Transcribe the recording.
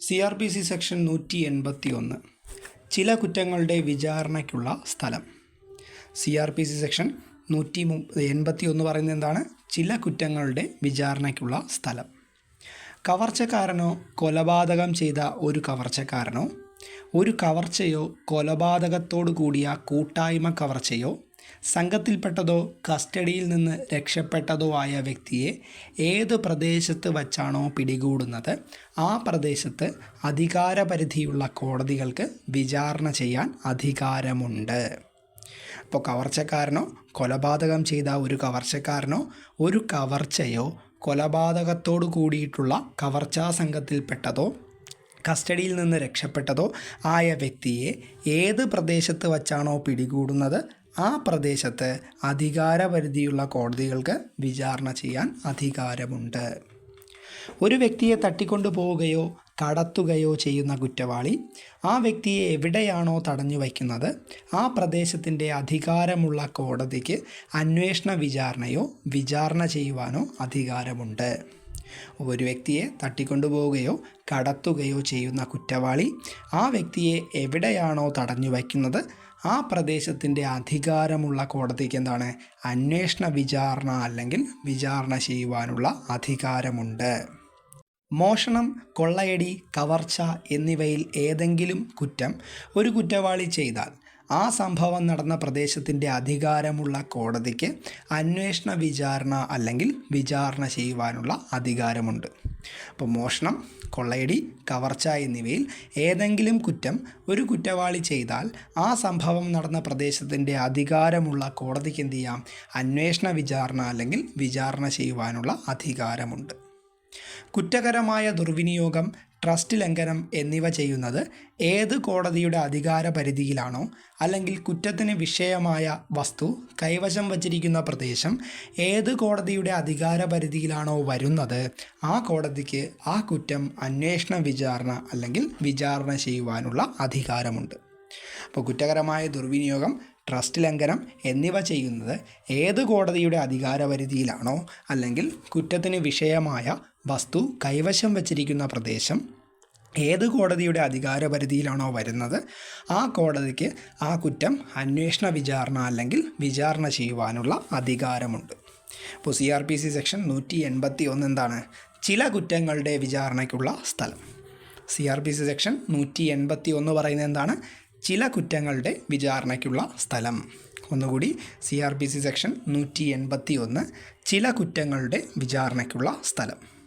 C R P C section നൂറ്റി എൺപത്തി ഒന്ന് ചില കുറ്റങ്ങളുടെ വിചാരണയ്ക്കുള്ള സ്ഥലം. C R P C section നൂറ്റി എൺപത്തി ഒന്ന് പറയുന്നത് എന്താണ്? ചില കുറ്റങ്ങളുടെ വിചാരണയ്ക്കുള്ള സ്ഥലം. കവർച്ചക്കാരനോ കൊലപാതകം ചെയ്ത ഒരു കവർച്ചക്കാരനോ ഒരു കവർച്ചയോ കൊലപാതകത്തോടു കൂടിയ കൂട്ടായ്മ കവർച്ചയോ സംഘത്തിൽപ്പെട്ടതോ കസ്റ്റഡിയിൽ നിന്ന് രക്ഷപ്പെട്ടതോ ആയ വ്യക്തിയെ ഏത് പ്രദേശത്ത് വച്ചാണോ പിടികൂടുന്നത് ആ പ്രദേശത്ത് അധികാരപരിധിയുള്ള കോടതികൾക്ക് വിചാരണ ചെയ്യാൻ അധികാരമുണ്ട്. അപ്പോൾ കവർച്ചക്കാരനോ കൊലപാതകം ചെയ്ത ഒരു കവർച്ചക്കാരനോ ഒരു കവർച്ചയോ കൊലപാതകത്തോടു കൂടിയിട്ടുള്ള കവർച്ചാ സംഘത്തിൽപ്പെട്ടതോ കസ്റ്റഡിയിൽ നിന്ന് രക്ഷപ്പെട്ടതോ ആയ വ്യക്തിയെ ഏത് പ്രദേശത്ത് വച്ചാണോ പിടികൂടുന്നത് ആ പ്രദേശത്ത് അധികാരപരിധിയുള്ള കോടതികൾക്ക് വിചാരണ ചെയ്യാൻ അധികാരമുണ്ട്. ഒരു വ്യക്തിയെ തട്ടിക്കൊണ്ടു പോവുകയോ കടത്തുകയോ ചെയ്യുന്ന കുറ്റവാളി ആ വ്യക്തിയെ എവിടെയാണോ തടഞ്ഞു വയ്ക്കുന്നത് ആ പ്രദേശത്തിന്റെ അധികാരമുള്ള കോടതിക്ക് അന്വേഷണ വിചാരണയോ വിചാരണ ചെയ്യുവാനോ അധികാരമുണ്ട്. ഒരു വ്യക്തിയെ തട്ടിക്കൊണ്ടുപോവുകയോ കടത്തുകയോ ചെയ്യുന്ന കുറ്റവാളി ആ വ്യക്തിയെ എവിടെയാണോ തടഞ്ഞു വയ്ക്കുന്നത് ആ പ്രദേശത്തിന്റെ അധികാരമുള്ള കോടതിക്ക് എന്താണ്? അന്വേഷണ വിചാരണ അല്ലെങ്കിൽ വിചാരണ ചെയ്യുവാനുള്ള അധികാരമുണ്ട്. മോഷണം കൊള്ളയടി കവർച്ച എന്നിവയിൽ ഏതെങ്കിലും കുറ്റം ഒരു കുറ്റവാളി ചെയ്താൽ ആ സംഭവം നടന്ന പ്രദേശത്തിന്റെ അധികാരമുള്ള കോടതിക്ക് അന്വേഷണ വിചാരണ അല്ലെങ്കിൽ വിചാരണ ചെയ്യുവാനുള്ള അധികാരമുണ്ട്. അപ്പോൾ മോഷണം കൊള്ളയടി കവർച്ച എന്നിവയിൽ ഏതെങ്കിലും കുറ്റം ഒരു കുറ്റവാളി ചെയ്താൽ ആ സംഭവം നടന്ന പ്രദേശത്തിന്റെ അധികാരമുള്ള കോടതിക്ക് എന്ത് ചെയ്യാം? അന്വേഷണ വിചാരണ അല്ലെങ്കിൽ വിചാരണ ചെയ്യുവാനുള്ള അധികാരമുണ്ട്. കുറ്റകരമായ ദുർവിനിയോഗം ട്രസ്റ്റ് ലംഘനം എന്നിവ ചെയ്യുന്നത് ഏത് കോടതിയുടെ അധികാര പരിധിയിലാണോ അല്ലെങ്കിൽ കുറ്റത്തിന് വിഷയമായ വസ്തു കൈവശം വച്ചിരിക്കുന്ന പ്രദേശം ഏത് കോടതിയുടെ അധികാര പരിധിയിലാണോ വരുന്നത് ആ കോടതിക്ക് ആ കുറ്റം അന്വേഷണ വിചാരണ അല്ലെങ്കിൽ വിചാരണ ചെയ്യുവാനുള്ള അധികാരമുണ്ട്. അപ്പോൾ കുറ്റകരമായ ദുർവിനിയോഗം ട്രസ്റ്റ് ലംഘനം എന്നിവ ചെയ്യുന്നത് ഏത് കോടതിയുടെ അധികാരപരിധിയിലാണോ അല്ലെങ്കിൽ കുറ്റത്തിന് വിഷയമായ വസ്തു കൈവശം വച്ചിരിക്കുന്ന പ്രദേശം ഏത് കോടതിയുടെ അധികാരപരിധിയിലാണോ വരുന്നത് ആ കോടതിക്ക് ആ കുറ്റം അന്വേഷണ വിചാരണ അല്ലെങ്കിൽ വിചാരണ ചെയ്യുവാനുള്ള അധികാരമുണ്ട്. ഇപ്പോൾ C R P C section നൂറ്റി എൺപത്തി ഒന്ന് എന്താണ്? ചില കുറ്റങ്ങളുടെ വിചാരണയ്ക്കുള്ള സ്ഥലം. C R P C section നൂറ്റി എൺപത്തി ഒന്ന് പറയുന്നത് എന്താണ്? ചില കുറ്റങ്ങളുടെ വിചാരണയ്ക്കുള്ള സ്ഥലം. ഒന്നുകൂടി C R P C section നൂറ്റി എൺപത്തി ഒന്ന് ചില കുറ്റങ്ങളുടെ വിചാരണയ്ക്കുള്ള സ്ഥലം.